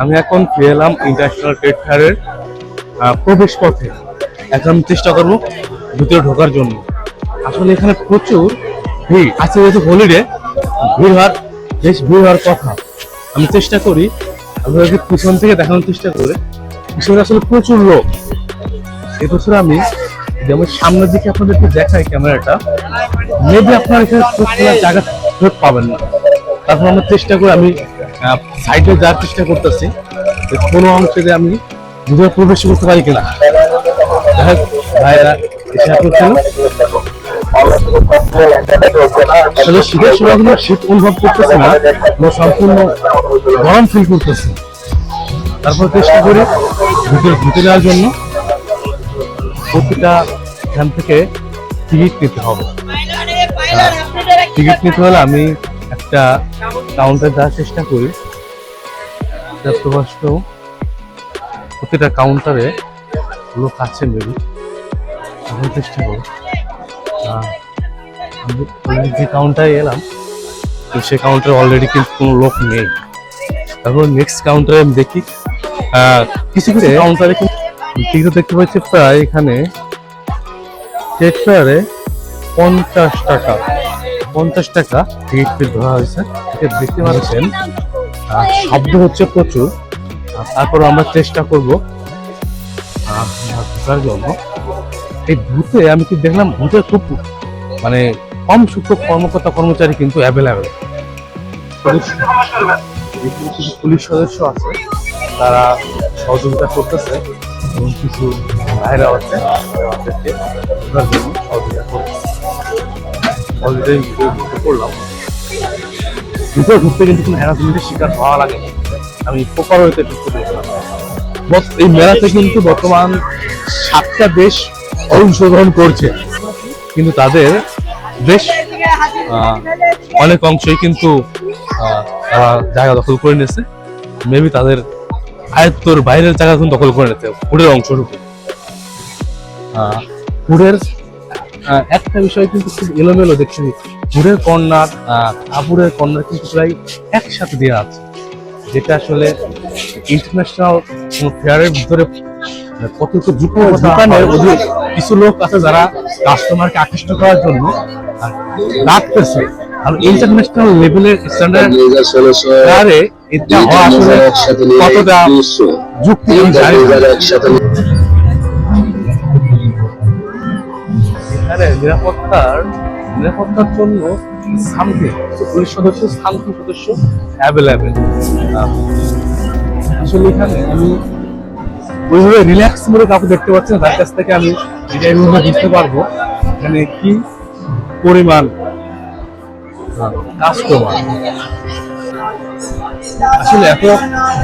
আমি এখন ফিরে এলাম ইন্টারন্যাশনাল ট্রেড ফেয়ারের প্রবেশ পথে এখন আমি চেষ্টা করব ভিতরে ঢোকার জন্য। আসলে এখানে প্রচুর ভিড়। আছে যেহেতু হলিডে ভিড় হওয়ার, বেশ ভিড় হওয়ার কথা। আমি চেষ্টা করি আপনাদেরকে পিছন থেকে দেখানোর চেষ্টা করে। পিছনে আসলে প্রচুর লোক। এবছর আমি যেমন সামনের দিকে আপনাদেরকে দেখাই ক্যামেরাটা মেবি আপনার এখানে জায়গা পাবেন না। তারপর আমরা চেষ্টা করি, আমি সাইডে যাওয়ার চেষ্টা করতেছি যে কোনো অংশে যে আমি ভিতরে প্রবেশ করতে পারি কিনা। যাই ভাইয়েরা এসে করছিল আসলে শীতের সময় কিন্তু শীত অনুভব করতেছে না আমরা সম্পূর্ণ গরম ফিল করতেছি। তারপর চেষ্টা করি ভিতরে ঢুকে যাওয়ার জন্য। প্রতিটা এখান থেকে টিকিট নিতে হবে। টিকিট নিতে হলে আমি একটা কাউন্টার যাওয়ার চেষ্টা করি। প্রাপ্তবয়স্ক প্রতিটা কাউন্টারে লোক আছে মেবি আমি চেষ্টা করি। আমি যে কাউন্টারে এলাম, তো সে কাউন্টারে অলরেডি কিন্তু কোনো লোক নেই। তারপর নেক্সট কাউন্টারে আমি দেখি কিছু কিছু কাউন্টারে কিন্তু দেখতে পাচ্ছি প্রায় এখানে ফেয়ারে পঞ্চাশ টাকা। পঞ্চাশ টাকা টিকিট ফি ধরা হয়েছে। এটা দেখতে পাচ্ছেন। শব্দ হচ্ছে প্রচুর। তারপর আমরা চেষ্টা করব। ঢোকার জন্য। এই ভূতে আমি কি দেখলাম ভূতে খুব মানে কম সংখ্যক কর্মকর্তা কর্মচারী কিন্তু অ্যাভেলেবেল পুলিশ সদস্য আছে। তারা সহযোগিতা করতেছে। এবং কিছু ভাইরা আছে। অলরেডি ঢুকে পড়লাম। ভিতরে ঢুকতে কিন্তু কোনো হ্যারাসমেন্টের শিকার হওয়া লাগে। আমি প্রপার হইতে ঢুকতে পেরেছিলাম এই মেলাতে কিন্তু বর্তমান সাতটা দেশ অংশগ্রহণ করছে। কিন্তু তাদের বেশ অনেক অংশই কিন্তু তারা জায়গা দখল করে নিয়েছে। মেবি তাদের আয়ত্তর বাইরের জায়গা কিন্তু দখল করে নিতে ফুডের অংশটুকু। আহ, একটা বিষয় কিন্তু খুব এলোমেলো দেখছি ফুডের কর্নার কাপড়ের কর্নার কিন্তু প্রায় একসাথে দেওয়া আছে যেটা আসলে ইন্টারন্যাশনাল কোনো ফেয়ারের ভিতরে মানে কতটুকু যুক্ত দোকানের অধিক কিছু লোক আছে যারা কাস্টমারকে আকৃষ্ট করার জন্য রাখতেছে। আর ইন্টারন্যাশনাল লেভেলের স্ট্যান্ডার্ড এটা আসলে কতটা যুক্তি নিরাপত্তার নিরাপত্তার জন্য পুলিশ সদস্য সদস্য অ্যাভেলেবেল আসলে এখানে আমি ওইভাবে রিল্যাক্স মোডে কাউকে দেখতে পাচ্ছি না তার কাছ থেকে আমি এইভাবে বুঝতে পারব এখানে কি পরিমাণ কাস্টমার আসলে এত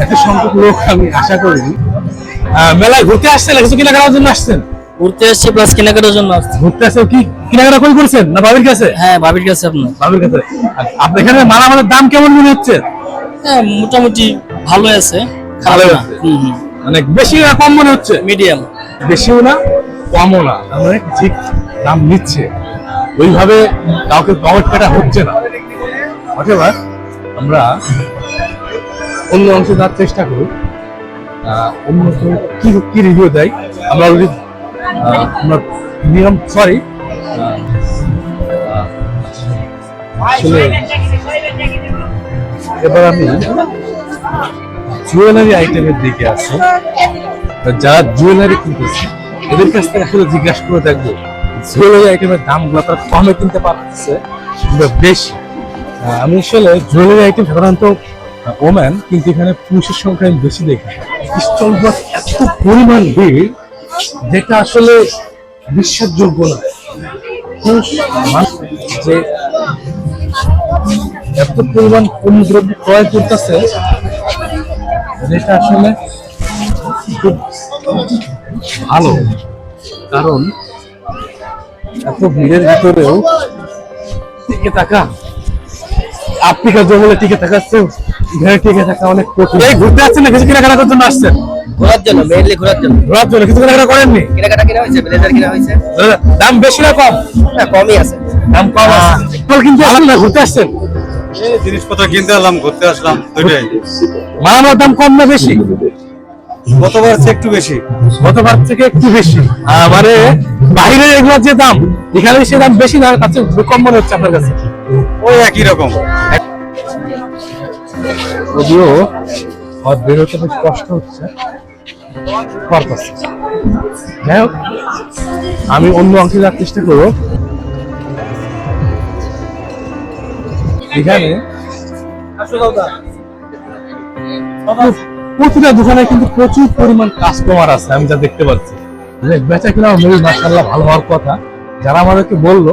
এত সংখ্যক লোক আমি আশা করিনি। মেলায় ঘুরতে আসছেন কিছু কেনাকাটার জন্য আসছেন? ঘুরতে আসছি প্লাস কেনাকাটার জন্য আসছি। ঘুরতে আসে কি? কেনাকাটা করে করেছেন? না বাবির কাছে? হ্যাঁ ভাবির কাছে আপনার। বাবির কাছে। আপনার এখানে মালামালের দাম কেমন মনে হচ্ছে? হ্যাঁ মোটামুটি ভালো আছে ভালো আছে। হুম হুম। মানে বেশি না কম মনে হচ্ছে? মিডিয়াম বেশিও না কমও না। মানে ঠিক দাম নিচ্ছে। ওইভাবে কাউকে কমেন্ট কাটা হচ্ছে না। অথবা আমরা অন্য অংশে যাওয়ার চেষ্টা করি। অন্য কি কি রিভিউ দেয়? আমরা অলরেডি নিয়ম সরি আসলে এবার আমি জুয়েলারি আইটেমের দিকে আছি যারা জুয়েলারি কিনতেছে, এদের কাছ থেকে আসলে জিজ্ঞাসা করে দেখব জুয়েলারি আইটেমের দামগুলো তারা কমে কিনতে পারতেছে কিংবা বেশি। আমি আসলে জুয়েলারি আইটেম সাধারণত ওম্যান কিন্তু এখানে পুরুষের সংখ্যা আমি বেশি দেখি। স্টলগুলো এত পরিমাণ ভিড় যেটা আসলে বিশ্বাসযোগ্য না। যে এত পরিমাণ কোন দ্রব্য ক্রয় করতেছে, যেটা আসলে খুব ভালো। কারণ এত ভিড়ের ভিতরেও টিকে থাকা আফ্রিকা জঙ্গলে টিকে থাকাচ্ছে এখানে টিকে থাকা অনেক কঠিন। ঘুরতে আসছেন না, কিছু কেনাকাটা জন্য আসছেন? ঘোরার জন্য মেইনলি ঘোরার জন্য। ঘোরার জন্য কিছু কেনাকাটা করেননি? কেনাকাটা কিনা হয়েছে ব্লেজার কিনা হয়েছে। দাম বেশি না কম? না কমই আছে। দাম কম আছে। কিন্তু আসেন না ঘুরতে আসছেন। জিনিসপত্র কিনতে এলাম ঘুরতে আসলাম দুইটাই। মালামাল দাম কম না বেশি? গতবার চেয়ে একটু বেশি। গতবার থেকে একটু বেশি। মানে বাইরে এগুলোর যে দাম এখানে সে দাম বেশি না তার চেয়ে কম মনে হচ্ছে আপনার কাছে। ওই একই রকম। যদিও বেরোতে বেশ কষ্ট হচ্ছে। পারপাস যাই হোক, আমি অন্য অংশে যাওয়ার চেষ্টা করব। এখানে প্রতিটা দোকানে কিন্তু প্রচুর পরিমাণ কাস্টমার আছে, আমি যা দেখতে পাচ্ছি। বেচা কিনা মেবি মাসাল্লাহ ভালো হওয়ার কথা। যারা আমাদেরকে বলল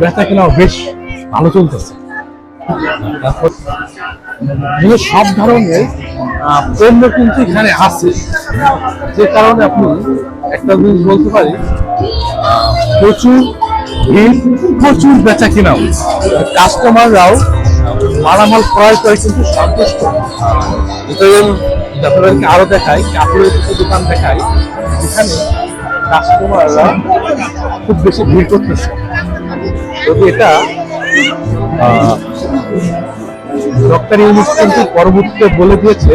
বেচা কিনা বেশ ভালো চলতেছে। এগুলো সব ধরনের পণ্য কিন্তু এখানে আছে। যে কারণে আপনি একটা জিনিস বলতে পারি, প্রচুর ভিড়, প্রচুর বেচা কিনাও কাস্টমাররাও মালামাল ক্রয় করে কিন্তু সন্তুষ্ট। আপনাদেরকে আরও দেখাই, কাপড়ের কিছু দোকান দেখাই এখানে কাস্টমাররা খুব বেশি ভিড় করতেছে। যদি এটা ডক্টর ইউনুস কিন্তু পরবর্তীতে বলে দিয়েছে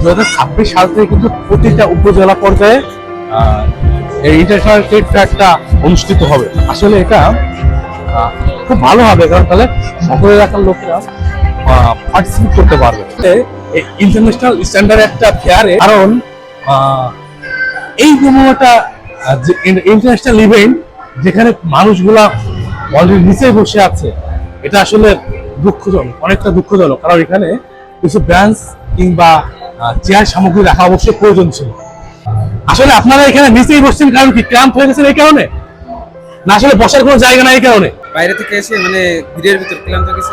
দু হাজার ছাব্বিশ সাল থেকে কিন্তু প্রতিটা উপজেলা পর্যায়ে এই ইন্টারন্যাশনাল ট্রেড ফেয়ারটা অনুষ্ঠিত হবে। আসলে এটা খুব ভালো হবে, কারণ তাহলে সকল এলাকার লোকেরা পার্টিসিপেট করতে পারবে। ইন্টারন্যাশনাল স্ট্যান্ডার্ড একটা ফেয়ারে কারণ এই একটা ইন্টারন্যাশনাল ইভেন্ট যেখানে মানুষগুলা অলরেডি নিচে বসে আছে, এটা আসলে দুঃখজনক অনেকটা দুঃখজনক। কারণ এখানে কিছু ব্রাঞ্চ কিংবা চেয়ার সামগ্রী রাখা অবশ্যই প্রয়োজন ছিল। আসলে আপনারা এখানে নিচেই বসছেন কারণ কি ক্লান্ত হয়ে গেছেন এই কারণে? না আসলে বসার কোনো জায়গা নাই এই কারণে? বাইরে থেকে এসে মানে ভিড়ের ভিতর ক্লান্ত গেছে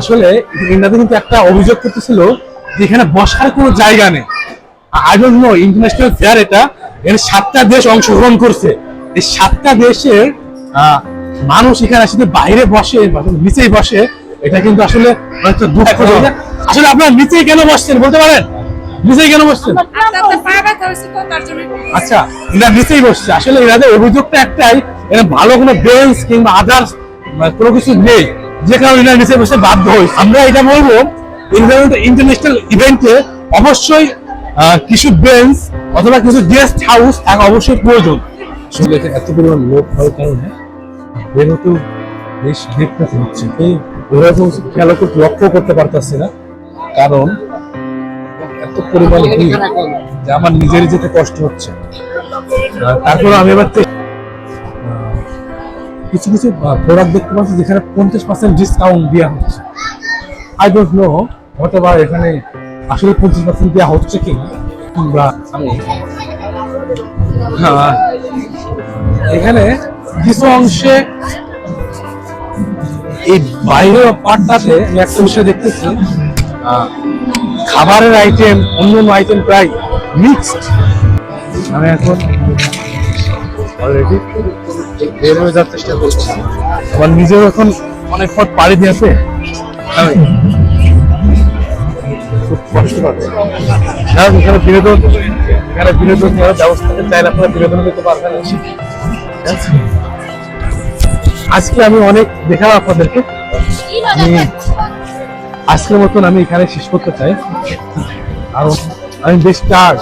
আসলে ইন্ডিয়াতে কিন্তু একটা অভিযোগ করতেছিল যে এখানে বসার কোনো জায়গা নেই। I don't know international fair এটা। এখানে সাতটা দেশ অংশগ্রহণ করছে। এই সাতটা দেশের আহ, মানুষ এখানে আসলে বাইরে বসে নিচেই বসে এটা কিন্তু আসলে আসলে আপনারা নিচেই কেন বসছেন বলতে পারেন? নিচেই কেন বসছেন? আপনাদের পা ব্যথা হয়েছে তো তার জন্য আচ্ছা এরা নিচেই বসছে। আসলে এনাদের অভিযোগটা একটাই এরা ভালো কোনো বেঞ্চ কিংবা আদার্স কোনো কিছু নেই। যে কারণে এরা নিচে বসে বাধ্য হই আমরা এটা বলব ইন্টারন্যাশনাল ইভেন্টে অবশ্যই আহ, কিছু বেঞ্চ অথবা কিছু গেস্ট হাউস থাকা অবশ্যই প্রয়োজন। আসলে এত পরিমাণ লোক হওয়ার কারণে বেরোতেও বেশ দেখতে হচ্ছে। এই খেয়াল করতে লক্ষ্য করতে পারতেছি না কারণ এত পরিমাণ ভিড় যে আমার নিজেরই যেতে কষ্ট হচ্ছে। তারপর আমি এবার কিছু কিছু প্রোডাক্ট দেখতে পাচ্ছি যেখানে পঞ্চাশ পার্সেন্ট ডিসকাউন্ট দেওয়া হচ্ছে। আই ডোন্ট নো হতে পারে এখানে আসলে পঞ্চাশ পার্সেন্ট দেওয়া হচ্ছে কি কিংবা আমি আহ, এখানে কিছু অংশে এই বাইরের পার্টটাতে আমি একটা বিষয় দেখতেছি খাবারের আইটেম অন্য অন্য আইটেম প্রায় মিক্সড আমি এখন অলরেডি বের হয়ে যাওয়ার চেষ্টা করছি। আমার নিজেও এখন অনেক পথ পাড়ি দিয়েছে আমি খুব কষ্ট এখানে বিনোদন, এখানে ব্যবস্থা করতে চাইলে আপনারা বিনোদন দিতে পারবেন। ঠিক আছে? আজকে আমি অনেক দেখাব আপনাদেরকে। আমি আজকের মতন আমি এখানে শেষ করতে চাই। কারণ আমি বেশ টায়ার্ড